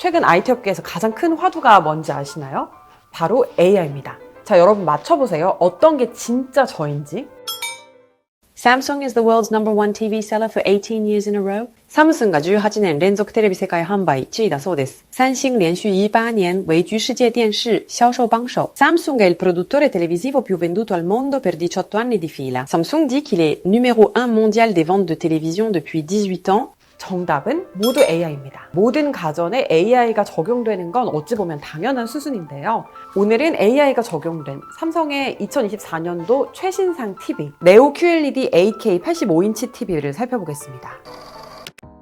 최근 IT 업계에서 가장 큰 화두가 뭔지 아시나요? 바로 AI입니다. 자, 여러분 맞춰보세요. 어떤 게 진짜 저인지. Samsung is the world's number one TV seller for 18 years in a row. サムスンが18年連続テレビ世界販売1位だそうです。三星連续18年位居世界電視销售榜首。Samsung è il produttore televisivo più venduto al mondo per 18 anni di fila. Samsung dit qu'il est numéro 1 mondial des ventes de télévision depuis 18 ans. 정답은 모두 AI입니다. 모든 가전에 AI가 적용되는 건 어찌 보면 당연한 수준인데요. 오늘은 AI가 적용된 삼성의 2024년도 최신상 TV 네오 QLED 8K 85인치 TV를 살펴보겠습니다.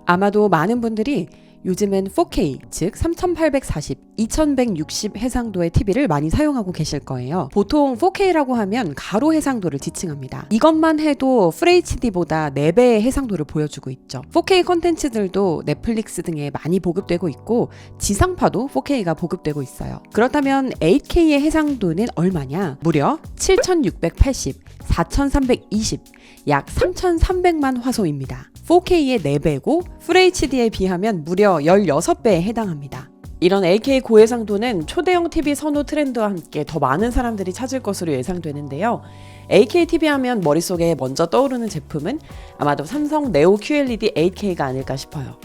아마도 많은 분들이 요즘은 4K, 즉 3840, 2160 해상도의 TV를 많이 사용하고 계실 거예요. 보통 4K라고 하면 가로 해상도를 지칭합니다. 이것만 해도 FHD보다 4배의 해상도를 보여주고 있죠. 4K 컨텐츠들도 넷플릭스 등에 많이 보급되고 있고 지상파도 4K가 보급되고 있어요. 그렇다면 8K의 해상도는 얼마냐? 무려 7680, 4320, 약 3300만 화소입니다. 4K의 4배고 FHD에 비하면 무려 16배에 해당합니다. 이런 8K 고해상도는 초대형 TV 선호 트렌드와 함께 더 많은 사람들이 찾을 것으로 예상되는데요. 8K TV 하면 머릿속에 먼저 떠오르는 제품은 아마도 삼성 네오 QLED 8K가 아닐까 싶어요.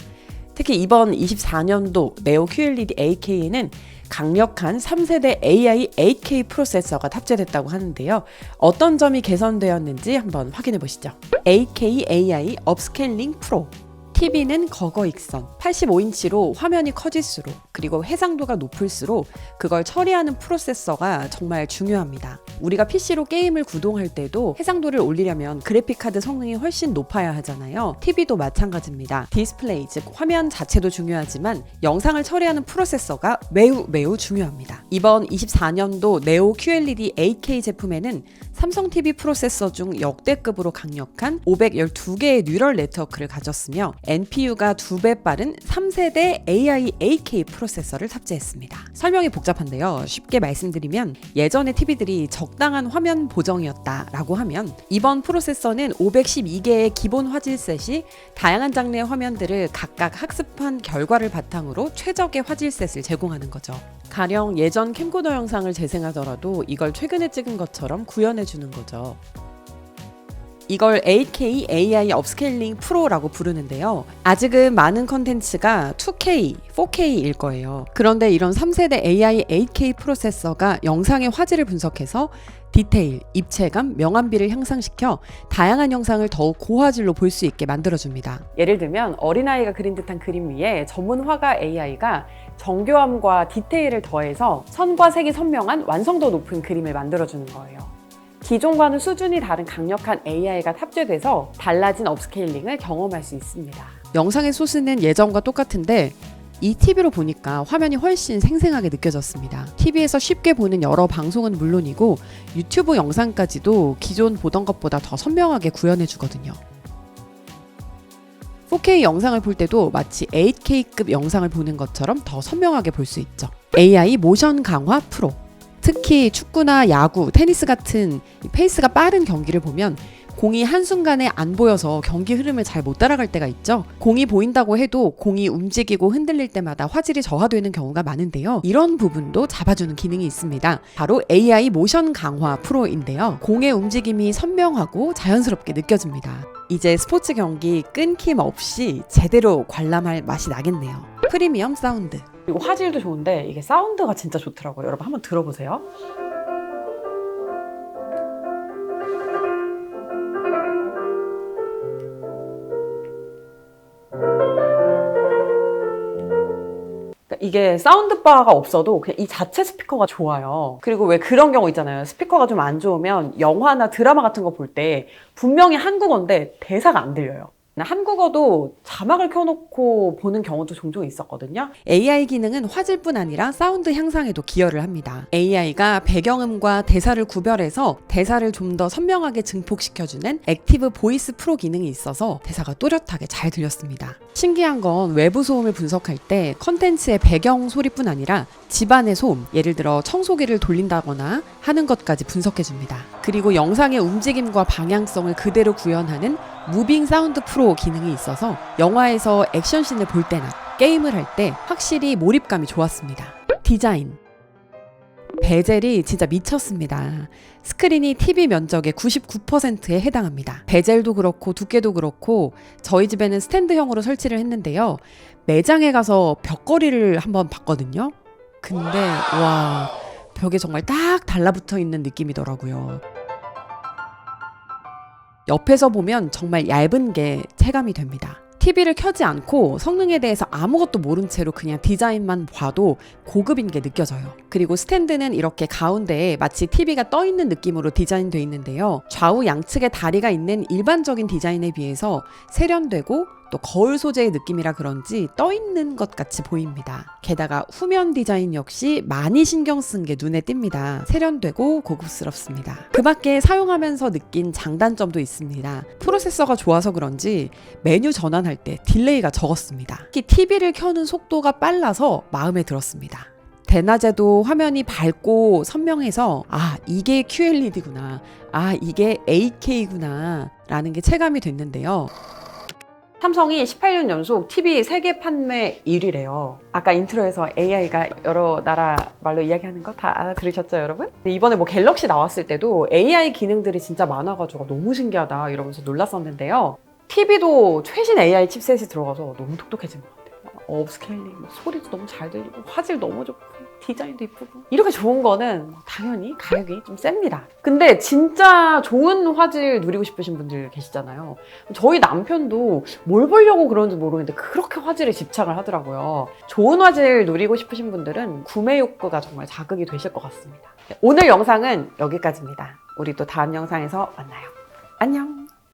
특히 이번 24년도 네오 QLED 8K에는 강력한 3세대 AI 8K 프로세서가 탑재됐다고 하는데요. 어떤 점이 개선되었는지 한번 확인해 보시죠. 8K AI 업스케일링 프로 TV는 거거 익선 85인치로 화면이 커질수록 그리고 해상도가 높을수록 그걸 처리하는 프로세서가 정말 중요합니다. 우리가 PC로 게임을 구동할 때도 해상도를 올리려면 그래픽카드 성능이 훨씬 높아야 하잖아요. TV도 마찬가지입니다. 디스플레이 즉 화면 자체도 중요하지만 영상을 처리하는 프로세서가 매우 매우 중요합니다. 이번 24년도 네오 QLED 8K 제품에는 삼성 TV 프로세서 중 역대급으로 강력한 512개의 뉴럴 네트워크를 가졌으며 NPU가 2배 빠른 3세대 AI 8K 프로세서를 탑재했습니다. 설명이 복잡한데요. 쉽게 말씀드리면 예전의 TV들이 적당한 화면 보정이었다라고 하면 이번 프로세서는 512개의 기본 화질셋이 다양한 장르의 화면들을 각각 학습한 결과를 바탕으로 최적의 화질셋을 제공하는 거죠. 가령 예전 캠코더 영상을 재생하더라도 이걸 최근에 찍은 것처럼 구현해 주는 거죠. 이걸 8K AI 업스케일링 프로라고 부르는데요. 아직은 많은 컨텐츠가 2K, 4K일 거예요. 그런데 이런 3세대 AI 8K 프로세서가 영상의 화질을 분석해서 디테일, 입체감, 명암비를 향상시켜 다양한 영상을 더욱 고화질로 볼 수 있게 만들어줍니다. 예를 들면 어린아이가 그린 듯한 그림 위에 전문 화가 AI가 정교함과 디테일을 더해서 선과 색이 선명한 완성도 높은 그림을 만들어주는 거예요. 기존과는 수준이 다른 강력한 AI가 탑재돼서 달라진 업스케일링을 경험할 수 있습니다. 영상의 소스는 예전과 똑같은데 이 TV로 보니까 화면이 훨씬 생생하게 느껴졌습니다. TV에서 쉽게 보는 여러 방송은 물론이고 유튜브 영상까지도 기존 보던 것보다 더 선명하게 구현해 주거든요. 4K 영상을 볼 때도 마치 8K급 영상을 보는 것처럼 더 선명하게 볼 수 있죠. AI 모션 강화 프로. 특히 축구나 야구, 테니스 같은 이 페이스가 빠른 경기를 보면 공이 한순간에 안 보여서 경기 흐름을 잘 못 따라갈 때가 있죠. 공이 보인다고 해도 공이 움직이고 흔들릴 때마다 화질이 저하되는 경우가 많은데요. 이런 부분도 잡아주는 기능이 있습니다. 바로 AI 모션 강화 프로인데요. 공의 움직임이 선명하고 자연스럽게 느껴집니다. 이제 스포츠 경기 끊김 없이 제대로 관람할 맛이 나겠네요. 프리미엄 사운드. 그리고 화질도 좋은데 이게 사운드가 진짜 좋더라고요. 여러분 한번 들어보세요. 그러니까 이게 사운드바가 없어도 그냥 이 자체 스피커가 좋아요. 그리고 왜 그런 경우 있잖아요. 스피커가 좀 안 좋으면 영화나 드라마 같은 거 볼 때 분명히 한국어인데 대사가 안 들려요. 한국어도 자막을 켜놓고 보는 경우도 종종 있었거든요. AI 기능은 화질뿐 아니라 사운드 향상에도 기여를 합니다. AI가 배경음과 대사를 구별해서 대사를 좀 더 선명하게 증폭시켜주는 액티브 보이스 프로 기능이 있어서 대사가 또렷하게 잘 들렸습니다. 신기한 건 외부 소음을 분석할 때 컨텐츠의 배경 소리뿐 아니라 집안의 소음, 예를 들어 청소기를 돌린다거나 하는 것까지 분석해줍니다. 그리고 영상의 움직임과 방향성을 그대로 구현하는 무빙 사운드 프로 기능이 있어서 영화에서 액션씬을 볼 때나 게임을 할 때 확실히 몰입감이 좋았습니다. 디자인. 베젤이 진짜 미쳤습니다. 스크린이 TV 면적의 99%에 해당합니다. 베젤도 그렇고 두께도 그렇고 저희 집에는 스탠드형으로 설치를 했는데요. 매장에 가서 벽걸이를 한번 봤거든요. 근데 와 벽에 정말 딱 달라붙어 있는 느낌이더라고요. 옆에서 보면 정말 얇은 게 체감이 됩니다. TV를 켜지 않고 성능에 대해서 아무것도 모른 채로 그냥 디자인만 봐도 고급인 게 느껴져요. 그리고 스탠드는 이렇게 가운데에 마치 TV가 떠 있는 느낌으로 디자인되어 있는데요. 좌우 양측에 다리가 있는 일반적인 디자인에 비해서 세련되고 또 거울 소재의 느낌이라 그런지 떠 있는 것 같이 보입니다. 게다가 후면 디자인 역시 많이 신경 쓴 게 눈에 띕니다. 세련되고 고급스럽습니다. 그 밖에 사용하면서 느낀 장단점도 있습니다. 프로세서가 좋아서 그런지 메뉴 전환할 때 딜레이가 적었습니다. 특히 TV를 켜는 속도가 빨라서 마음에 들었습니다. 대낮에도 화면이 밝고 선명해서 아 이게 QLED구나 아 이게 8K구나 라는 게 체감이 됐는데요 삼성이 18년 연속 TV 세계 판매 1위래요. 아까 인트로에서 AI가 여러 나라 말로 이야기하는 거 다 알아들으셨죠, 여러분? 이번에 뭐 갤럭시 나왔을 때도 AI 기능들이 진짜 많아가지고 너무 신기하다 이러면서 놀랐었는데요. TV도 최신 AI 칩셋이 들어가서 너무 똑똑해진 것 같아요. 업스케일링, 뭐 소리도 너무 잘 들리고 화질 너무 좋고 디자인도 이쁘고 이렇게 좋은 거는 당연히 가격이 좀 셉니다. 근데 진짜 좋은 화질 누리고 싶으신 분들 계시잖아요. 저희 남편도 뭘 보려고 그러는지 모르겠는데 그렇게 화질에 집착을 하더라고요. 좋은 화질 누리고 싶으신 분들은 구매 욕구가 정말 자극이 되실 것 같습니다. 오늘 영상은 여기까지입니다. 우리 또 다음 영상에서 만나요. 안녕!